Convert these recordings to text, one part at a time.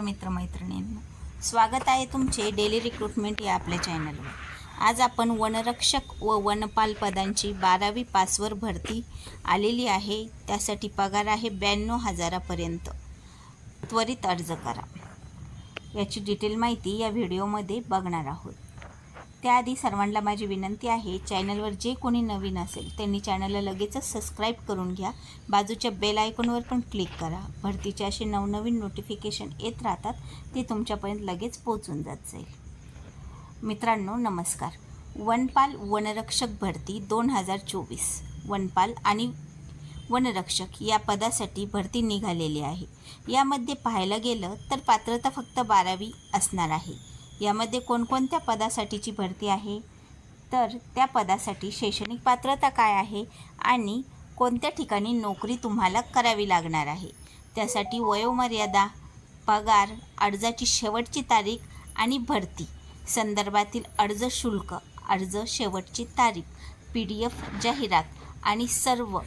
मित्रमैत्रिणींनो. स्वागत आहे तुमचे डेली रिक्रुटमेंट या आपल्या चॅनलवर आज आपण वनरक्षक व वनपाल पदांची बारावी पासवर भरती आलेली आहे. त्यासाठी पगार आहे ब्याण्णव हजारापर्यंत. त्वरित अर्ज करा. याची डिटेल माहिती या व्हिडिओमध्ये बघणार आहोत. त्याआधी सर्वांना माझी विनंती आहे चॅनलवर जे कोणी नवीन असेल त्यांनी चॅनलला लगेचच सबस्क्राईब करून घ्या. बाजूच्या बेल आयकॉनवर पण क्लिक करा. भरतीचे असे नवनवीन नोटिफिकेशन येत राहतात ते तुमच्यापर्यंत लगेच पोचून जात जाईल. मित्रांनो नमस्कार. वनपाल वनरक्षक भरती दोन हजार चोवीस. वनपाल आणि वनरक्षक या पदासाठी भरती निघालेली आहे. यामध्ये पाहायला गेलं तर पात्रता फक्त बारावी असणार आहे. यामध्ये कोणकोणत्या पदासाठीची भरती आहे? तर त्या पदासाठी शैक्षणिक पात्रता काय आहे आणि कोणत्या ठिकाणी नोकरी तुम्हाला करावी लागणार आहे? त्यासाठी वयोमर्यादा पगार अर्जाची शेवटची तारीख आणि भरती. संदर्भातील अर्ज शुल्क अर्ज शेवटची तारीख पी डी एफ जाहिरात आणि सर्व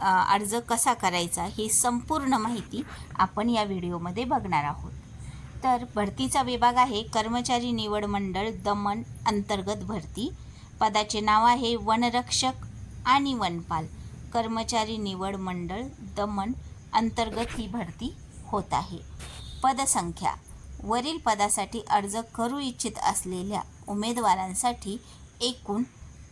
अर्ज कसा करायचा ही संपूर्ण माहिती आपण या व्हिडिओमध्ये बघणार आहोत. तर भरतीचा विभाग आहे कर्मचारी निवड मंडळ दमन अंतर्गत भरती. पदाचे नाव आहे वनरक्षक आणि वनपाल. कर्मचारी निवड मंडळ दमन अंतर्गत ही भरती होत आहे. पदसंख्या. वरील पदासाठी अर्ज करू इच्छित असलेल्या उमेदवारांसाठी एकूण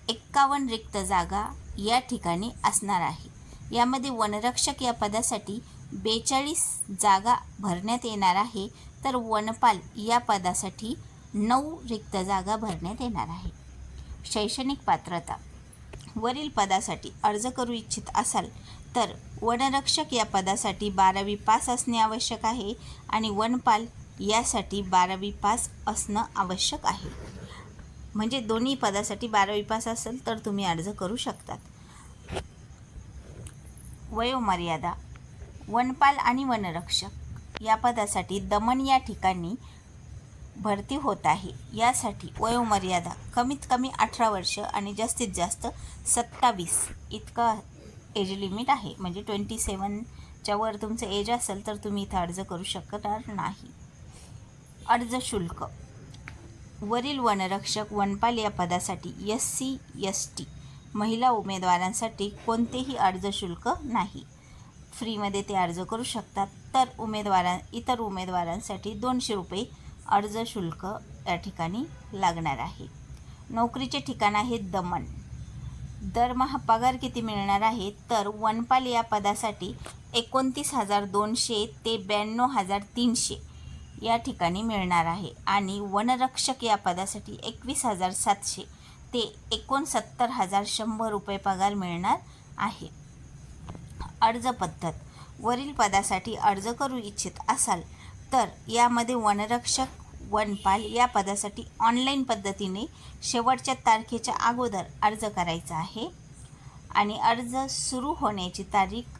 एक्कावन्न रिक्त जागा या ठिकाणी असणार आहे. यामध्ये वनरक्षक या पदासाठी बेचाळीस जागा भरण्यात येणार आहे. तर वनपाल या पदासाठी नऊ रिक्त जागा भरण्यात येणार आहे. शैक्षणिक पात्रता. वरील पदासाठी अर्ज करू इच्छित असाल तर वनरक्षक या पदासाठी बारावी पास असणे आवश्यक आहे आणि वनपाल यासाठी बारावी पास असणं आवश्यक आहे. म्हणजे दोन्ही पदासाठी बारावी पास असेल तर तुम्ही अर्ज करू शकतात. वयोमर्यादा. वनपाल आणि वनरक्षक. या पदासाठी दमन या ठिकाणी भरती होत आहे. यासाठी वयोमर्यादा कमीत कमी अठरा वर्ष आणि जास्तीत जास्त सत्तावीस इतका एज लिमिट आहे. म्हणजे ट्वेंटी सेवनच्या वर तुमचं एज असेल तर तुम्ही इथं अर्ज करू शकणार नाही. अर्ज शुल्क. वरील वनरक्षक वनपाल या पदासाठी एस सी एस टी महिला उमेदवारांसाठी कोणतेही अर्ज शुल्क नाही. फ्रीमध्ये ते अर्ज करू शकतात. तर उमेदवारां इतर उमेदवारांसाठी दोनशे रुपये अर्ज शुल्क या ठिकाणी लागणार आहे. नोकरीचे ठिकाण आहे दमन दरमहा पगार किती मिळणार आहे? तर वनपाल या पदासाठी एकोणतीस हजार दोनशे ते ब्याण्णव हजार तीनशे या ठिकाणी मिळणार आहे. आणि वनरक्षक या पदासाठी एकवीस हजार सातशे ते एकोणसत्तर हजार शंभर रुपये पगार मिळणार आहे. अर्ज पद्धत. वरील पदासाठी अर्ज करू इच्छित असाल तर यामध्ये वनरक्षक वनपाल या पदासाठी ऑनलाईन पद्धतीने शेवटच्या तारखेच्या अगोदर अर्ज करायचा आहे. आणि अर्ज सुरू होण्याची तारीख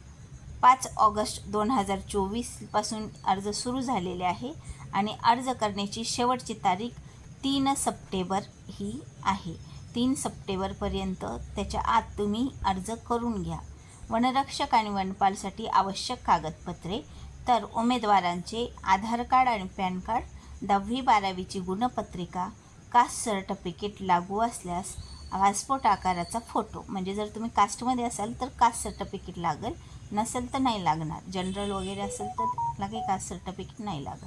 पाच ऑगस्ट दोन हजार चोवीसपासून अर्ज सुरू झालेले आहे आणि अर्ज करण्याची शेवटची तारीख तीन सप्टेंबर ही आहे. तीन सप्टेंबरपर्यंत त्याच्या आत तुम्ही अर्ज करून घ्या. वनरक्षक आणि वनपालसाठी आवश्यक कागदपत्रे तर उमेदवारांचे आधार कार्ड आणि पॅन कार्ड दहावी बारावीची गुणपत्रिका कास्ट सर्टिफिकेट लागू असल्यास पासपोर्ट आकाराचा फोटो. म्हणजे जर तुम्ही कास्टमध्ये असाल तर कास्ट सर्टिफिकेट लागेल. नसेल तर नाही लागणार. जनरल वगैरे असेल तर लागेल कास्ट सर्टिफिकेट नाही लागत.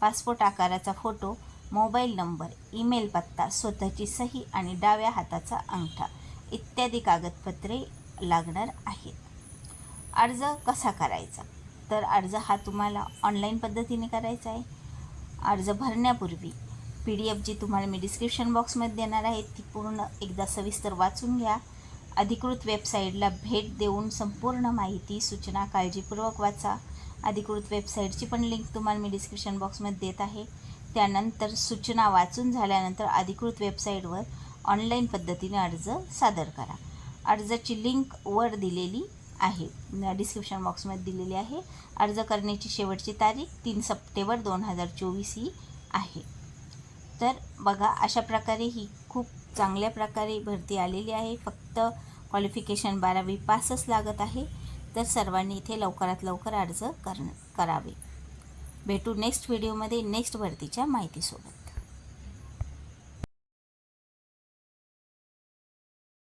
पासपोर्ट आकाराचा फोटो मोबाईल नंबर ईमेल पत्ता स्वतःची सही आणि डाव्या हाताचा अंगठा इत्यादी कागदपत्रे लागणार आहेत. अर्ज कसा करायचा? तर अर्ज हा तुम्हाला ऑनलाईन पद्धतीने करायचा आहे. अर्ज भरण्यापूर्वी पी डी एफ जी तुम्हाला मी डिस्क्रिप्शन बॉक्समध्ये देणार आहे ती पूर्ण एकदा सविस्तर वाचून घ्या. अधिकृत वेबसाईटला भेट देऊन संपूर्ण माहिती सूचना काळजीपूर्वक वाचा. अधिकृत वेबसाईटची पण लिंक तुम्हाला मी डिस्क्रिप्शन बॉक्समध्ये देत आहे. त्यानंतर सूचना वाचून झाल्यानंतर अधिकृत वेबसाईटवर ऑनलाईन पद्धतीने अर्ज सादर करा. अर्जाची लिंक वर दिलेली आहे. डिस्क्रिप्शन बॉक्समध्ये दिलेली आहे. अर्ज करण्याची शेवटची तारीख तीन सप्टेंबर दोन हजार चोवीस ही आहे. तर बघा अशा प्रकारे ही खूप चांगल्या प्रकारे भरती आलेली आहे. फक्त क्वालिफिकेशन बारावी पासच लागत आहे. तर सर्वांनी इथे लवकरात लवकर अर्ज कर करावे. भेटू नेक्स्ट व्हिडिओमध्ये नेक्स्ट भरतीच्या माहितीसोबत.